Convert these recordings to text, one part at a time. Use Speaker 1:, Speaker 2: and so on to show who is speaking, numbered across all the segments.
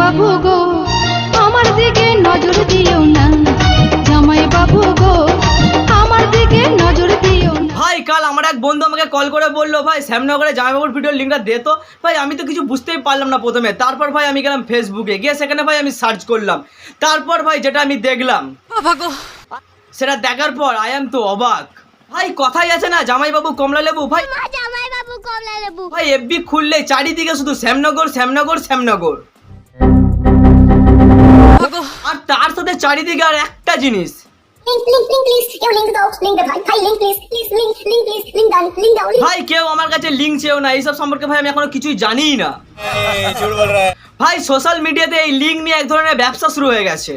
Speaker 1: বাবু গো আমার দিকে নজর দিও না। জামাই বাবু গো আমার দিকে নজর দিও না।
Speaker 2: ভাই কাল আমার এক বন্ধু আমাকে কল করে বলল ভাই শ্যামনগরে জামাইবাবুর ভিডিওর লিঙ্কটা দে তো। ভাই আমি তো কিছু বুঝতেই পারলাম না প্রথমে। তারপর ভাই আমি গেলাম ফেসবুকে গিয়ে সেখানে ভাই আমি সার্চ করলাম। তারপর ভাই যেটা আমি দেখলাম সেটা দেখার পর আই এম তো অবাক। ভাই কথাই আছে না জামাইবাবু কমলা লেবু? ভাই
Speaker 3: জামাই বাবু কমলা লেবু।
Speaker 2: ভাই এফবি খুললে চারিদিকে শুধু শ্যামনগর শ্যামনগর শ্যামনগর। চারিদিকে আর একটা জিনিস
Speaker 3: ভাই
Speaker 2: কেউ আমার কাছে লিঙ্ক চেয়েও না এইসব সম্পর্কে ভাই আমি এখনও কিছুই জানিই না ভাই সোশ্যাল মিডিয়াতে এই লিঙ্ক নিয়ে এক ধরনের ব্যবসা শুরু হয়ে গেছে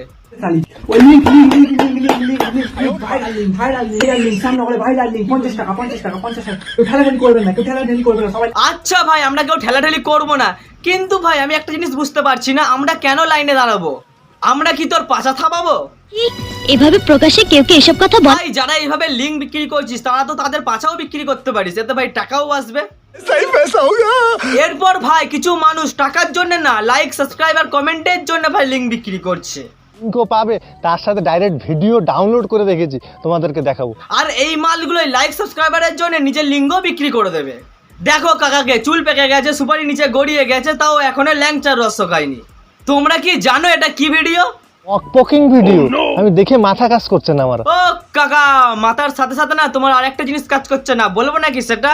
Speaker 2: আচ্ছা ভাই আমরা কেউ ঠেলাঠেলি করব না কিন্তু ভাই আমি একটা জিনিস বুঝতে পারছি না আমরা কেন লাইনে দাঁড়াবো আমরা কি তোর পাছা থাপাবো
Speaker 4: এভাবে প্রকাশ্যে কেউ কে এসব কথা বল
Speaker 2: ভাই যারা এইভাবে লিঙ্ক বিক্রি করছিস তারা তো তাদের পাছাও বিক্রি করতে পারিস। এতে ভাই টাকাও আসবে। এরপর ভাই কিছু মানুষ টাকার জন্য না লাইক সাবস্ক্রাইব আর কমেন্টের জন্য ভাই লিঙ্ক বিক্রি করছে।
Speaker 5: লিঙ্কও পাবে তার সাথে ডাইরেক্ট ভিডিও ডাউনলোড করে রেখেছি তোমাদেরকে দেখাবো।
Speaker 2: আর এই মালগুলোই লাইক সাবস্ক্রাইবারের জন্য নিজের লিঙ্গ বিক্রি করে দেবে। দেখো কাকাকে চুল পেকে গেছে সুপারি নিচে গড়িয়ে গেছে তাও এখনও ল্যাংচার রস খায়নি। তোমরা কি জানো এটা কি ভিডিও
Speaker 5: পকিং ভিডিও আমি দেখে মাথা কাজ করছে না আমার।
Speaker 2: ও কাকা মাথার সাথে সাথে না তোমার আরেকটা জিনিস কাজ করছে না। বলব নাকি সেটা?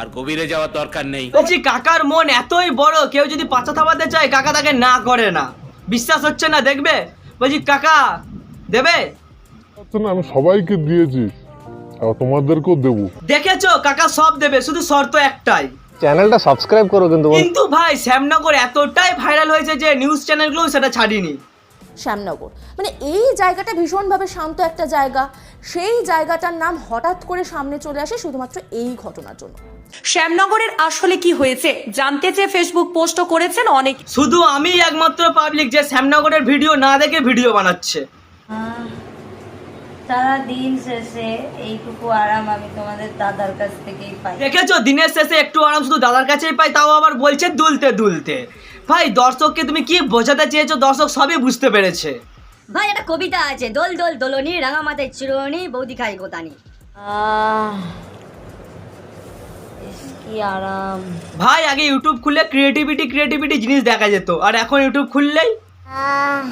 Speaker 6: আর গভীরে যাওয়ার দরকার নেই।
Speaker 2: বলছি কাকার মন এতই বড় কেউ যদি পাচা থামাতে চায় কাকা তাকে না করে না। বিশ্বাস হচ্ছে না দেখবে? বলছি কাকা দেবে?
Speaker 7: না আমি সবাইকে দিয়েছি আর তোমাদেরকেও দেবো।
Speaker 2: দেখেছ কাকা সব দেবে শুধু শর্ত একটাই।
Speaker 5: চ্যানেলটা সাবস্ক্রাইব করো কিন্তু
Speaker 2: কিন্তু ভাই শ্যামনগর এতটাই ভাইরাল হয়েছে যে নিউজ চ্যানেলগুলো সেটা ছাড়িনি।
Speaker 8: শ্যামনগর। মানে এই জায়গাটা ভীষণভাবে শান্ত একটা জায়গা। সেই জায়গাটার নাম হঠাৎ করে সামনে চলে আসে শুধুমাত্র এই ঘটনার জন্য।
Speaker 9: শ্যামনগরের আসলে কি হয়েছে? জানতে চেয়ে ফেসবুক পোস্টও করেছেন অনেক
Speaker 2: শুধু আমি একমাত্র পাবলিক যে শ্যামনগরের ভিডিও না দেখে ভিডিও বানাচ্ছে।
Speaker 10: সারা দিন শেষে এইটুকু আরাম আমি তোমাদের দাদার কাছ থেকেই পাই।
Speaker 2: দেখেছ? দিনের শেষে একটু আরাম শুধু দাদার কাছেই পাই তাও আবার বলছে দুলতে দুলতে। ভাই দর্শককে তুমি কি বোঝাতে চেয়েছো? দর্শক সবই বুঝতে পেরেছে।
Speaker 10: ভাই একটা কবিতা আছে দোল দোল দোলনি রাঙা মাথায় চিরনি বৌদি খাই গোতানি। কি আরাম।
Speaker 2: ভাই আগে ইউটিউব খুললে ক্রিয়েটিভিটি ক্রিয়েটিভিটি জিনিস দেখা যেত আর এখন ইউটিউব খুললেই
Speaker 3: আহ,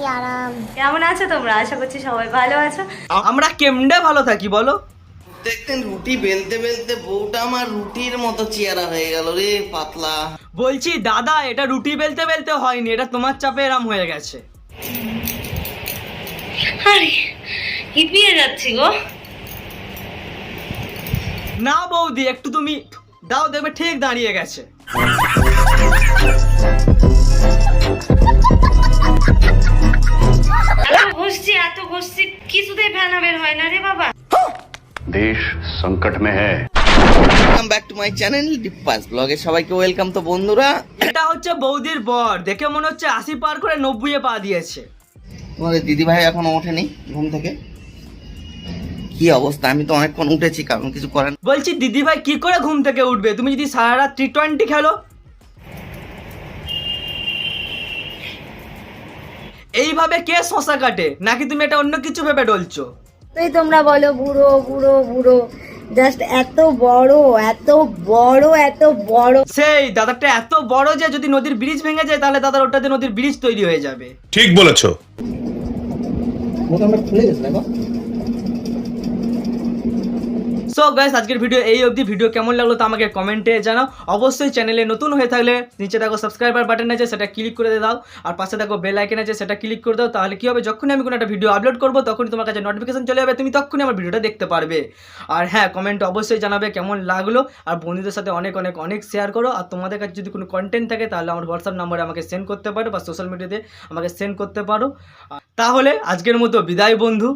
Speaker 3: কি আরাম।
Speaker 10: কেমন আছো তোমরা? আশা করছি সবাই ভালো আছো।
Speaker 2: আমরা কেমনে ভালো থাকি বলো?
Speaker 11: দেখতেন রুটি বেলতে বেলতে বউটা আমার রুটির মতো চেয়ারা হয়ে গেল রে পাতলা।
Speaker 2: বলছি দাদা এটা রুটি বেলতে বেলতে হয়নি এটা তোমার চাপে এরাম হয়ে গেছে।
Speaker 10: হিপিয়ে যাচ্ছি গো।
Speaker 2: না বৌদি একটু তুমি দাও দেখবে ঠিক দাঁড়িয়ে গেছে।
Speaker 10: ঘষছি এত ঘষছি কিছুতেই ফেনা বের হয় না রে বাবা।
Speaker 6: দেশ সংকট মে হ্যায়।
Speaker 11: Welcome back to my channel ডিপাস ব্লগে সবাইকে ওয়েলকাম তো বন্ধুরা।
Speaker 2: এটা হচ্ছে বৌদির বর দেখে মনে হচ্ছে আশি পার করে নব্বই পা দিয়েছে।
Speaker 11: তোমাদের দিদি ভাই এখনও ওঠেনি ঘুম থেকে? কি অবস্থা? আমি তো অনেকক্ষণ উঠেছি কারণ কিছু করেন
Speaker 2: বলছি দিদি ভাই কি করে ঘুম থেকে উঠবে? তুমি যদি সারা রাত টি টোয়েন্টি খেলো এইভাবে কে শশা কাটে? নাকি তুমি এটা অন্য কিছু ভেবে ডলছো?
Speaker 10: তুই তোমরা বলো বুড়ো বুড়ো বুড়ো। জাস্ট এত বড় এত বড় এত বড়।
Speaker 2: সেই দাদাটা এত বড় যে যদি নদীর ব্রিজ ভেঙে যায় তাহলে দাদার ওটাতে নদীর ব্রিজ তৈরি হয়ে যাবে।
Speaker 6: ঠিক বলেছ।
Speaker 12: মোটামুটি খুলে গেছে দেখো।
Speaker 2: সো গাইস আজকের ভিডিও এই অবধি। ভিডিও কেমন লাগল তা আমাকে কমেন্টে জানাও। অবশ্যই চ্যানেলে নতুন হয়ে থাকলে নিচে দেখো সাবস্ক্রাইবার বাটন আছে, সেটা ক্লিক করে দাও। আর পাশে দেখো বেল আইকন আছে, সেটা ক্লিক করে দাও। তাহলে কি হবে? যখনই আমি কোনো একটা ভিডিও আপলোড করব, তখনই তোমার কাছে নোটিফিকেশন চলে যাবে। তুমি তখনই আমার ভিডিওটা দেখতে পারবে। আর হ্যাঁ কমেন্ট অবশ্যই জানাবে কেমন লাগল। আর বন্ধুদের সাথে অনেক অনেক অনেক শেয়ার করো। আর তোমাদের কাছে যদি কোনো কন্টেন্ট থাকে, তাহলে আমার হোয়াটসঅ্যাপ নাম্বারে আমাকে সেন্ড করতে পারো, বা সোশ্যাল মিডিয়াতে আমাকে সেন্ড করতে পারো। তাহলে আজকের মতো বিদায় বন্ধু।